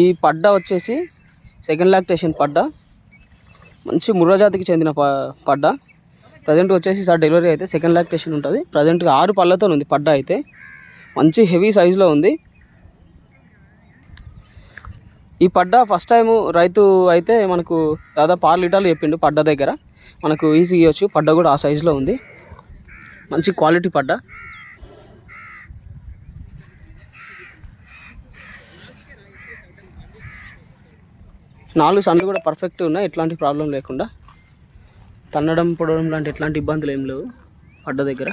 ఈ పడ్డ వచ్చేసి సెకండ్ లాక్టేషన్ పడ్డ. మంచి ముర్రా చెందిన ప పడ్డ. ప్రజెంట్ వచ్చేసి సార్ డెలివరీ అయితే సెకండ్ లాక్టేషన్ ఉంటుంది. ప్రజెంట్గా ఆరు పళ్ళతో ఉంది పడ్డ అయితే. మంచి హెవీ సైజులో ఉంది. ఈ పడ్డ ఫస్ట్ టైము రైతు అయితే మనకు దాదాపు ఆరు లీటర్లు చెప్పిండు పడ్డ దగ్గర. మనకు ఈజీ ఇవ్వచ్చు పడ్డ కూడా ఆ సైజులో ఉంది. మంచి క్వాలిటీ పడ్డ. నాలుగు సన్లు కూడా పర్ఫెక్ట్ ఉన్నాయి ఎట్లాంటి ప్రాబ్లం లేకుండా. తన్నడం పొడవడం లాంటి ఎట్లాంటి ఇబ్బందులు ఏం లేవు పడ్డ దగ్గర.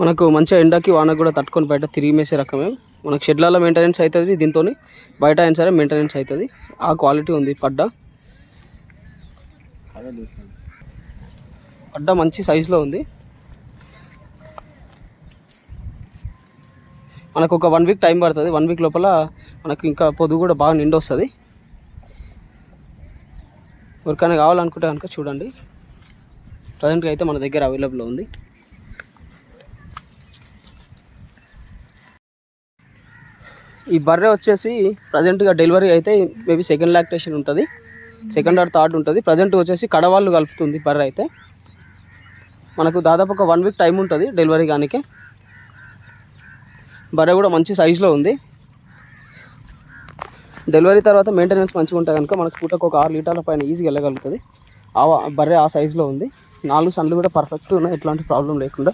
మనకు మంచిగా ఎండకి వానకు కూడా తట్టుకొని బయట తిరిగి మేసే రకమే. మనకు షెడ్లలో మెయింటెనెన్స్ అవుతుంది దీంతో బయట అయినా సరే మెయింటెనెన్స్ అవుతుంది ఆ క్వాలిటీ ఉంది పడ్డ. పడ్డ మంచి సైజులో ఉంది. మనకు ఒక వన్ వీక్ టైం పడుతుంది. వన్ వీక్ లోపల మనకు ఇంకా పొదుగు కూడా బాగా నిండి వస్తుంది. ఎవరికైనా కావాలనుకుంటే కనుక చూడండి. ప్రజెంట్గా అయితే మన దగ్గర అవైలబుల్ ఉంది. ఈ బర్రె వచ్చేసి ప్రజెంట్గా డెలివరీ అయితే మేబీ సెకండ్ లాక్టేషన్ ఉంటుంది. సెకండ్ ఆర్ థర్డ్ ఉంటుంది. ప్రజెంట్ వచ్చేసి కడవాళ్ళు కలుపుతుంది బర్రె అయితే. మనకు దాదాపు ఒక వన్ వీక్ టైం ఉంటుంది డెలివరీ కానీకి బర్రె కూడా మంచి సైజులో ఉంది. డెలివరీ తర్వాత మెయింటెనెన్స్ మంచిగా ఉంటుంది కనుక మనకు పూటకు ఒక ఆరు లీటర్ల పైన ఈజీగా వెళ్ళగలుగుతుంది. ఆ బర్రె ఆ సైజులో ఉంది. నాలుగు సన్లు కూడా పర్ఫెక్ట్ ఉన్నాయి ఎట్లాంటి ప్రాబ్లం లేకుండా.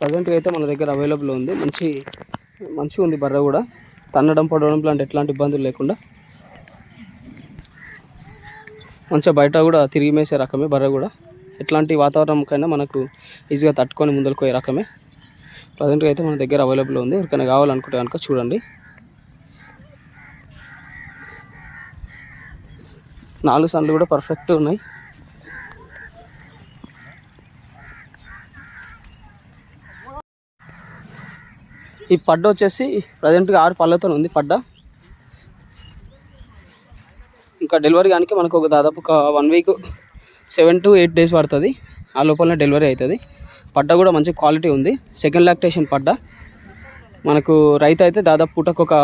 ప్రజెంట్గా అయితే మన దగ్గర అవైలబుల్ ఉంది. మంచి మంచిగా ఉంది బర్రె కూడా. తన్నడం పడడం లాంటి ఎట్లాంటి ఇబ్బందులు లేకుండా. మంచిగా బయట కూడా తిరిగి మేసే రకమే బర్రె కూడా. ఎట్లాంటి వాతావరణంకైనా మనకు ఈజీగా తట్టుకొని ముందరకు పోయే రకమే ప్రజెంట్గా అయితే మన దగ్గర అవైలబుల్ ఉంది. ఎవరికైనా కావాలనుకుంటే కనుక చూడండి. నాలుగు సన్లు కూడా పర్ఫెక్ట్ ఉన్నాయి. ఈ పడ్డ వచ్చేసి ప్రజెంట్గా ఆరు పళ్ళతో ఉంది పడ్డ. ఇంకా డెలివరీ కానీ మనకు ఒక దాదాపు ఒక one week seven to eight days పడుతుంది. ఆ లోపలనే డెలివరీ అవుతుంది. పడ్డ కూడా మంచి క్వాలిటీ ఉంది. సెకండ్ లాక్టేషన్ పడ్డ. మనకు రైతు అయితే దాదాపు పూటకు ఒక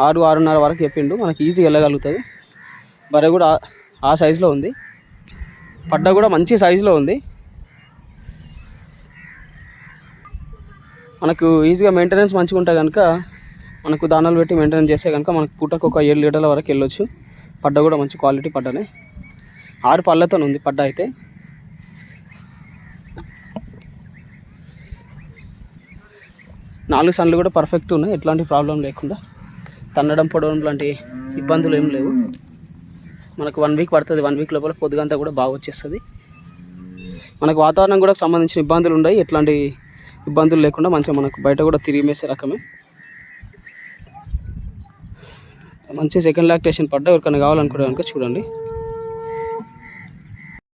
ఆరు ఆరున్నర వరకు చెప్పిండు. మనకి ఈజీగా వెళ్ళగలుగుతుంది. బర్రె కూడా ఆ- ఆ సైజులో ఉంది. పడ్డ కూడా మంచి సైజులో ఉంది. మనకు ఈజీగా మెయింటెనెన్స్ మంచిగా ఉంటే కనుక మనకు దానాలు పెట్టి మెయింటెనెన్స్ చేస్తే కనుక మనకు పూటకు ఒక ఏడు లీటర్ల వరకు వెళ్ళొచ్చు. పడ్డ కూడా మంచి క్వాలిటీ పడ్డనే. ఆరు పళ్ళతో ఉంది పడ్డ అయితే. నాలుగు సన్లు కూడా పర్ఫెక్ట్ ఉన్నాయి ఎట్లాంటి ప్రాబ్లం లేకుండా. తన్నడం పొడవడం లాంటి ఇబ్బందులు ఏం లేవు. మనకు వన్ వీక్ పడుతుంది వన్ వీక్ లోపల పొద్దుగంతా కూడా బాగా వచ్చేస్తుంది. మనకు వాతావరణం కూడా సంబంధించిన ఇబ్బందులు ఉన్నాయి ఎట్లాంటి ఇబ్బందులు లేకుండా మంచిగా మనకు బయట కూడా తిరిగి మేసే రకమే. మంచి సెకండ్ లాక్టేషన్ పడ్డ ఎవరికైనా కావాలనుకుంటే కనుక చూడండి.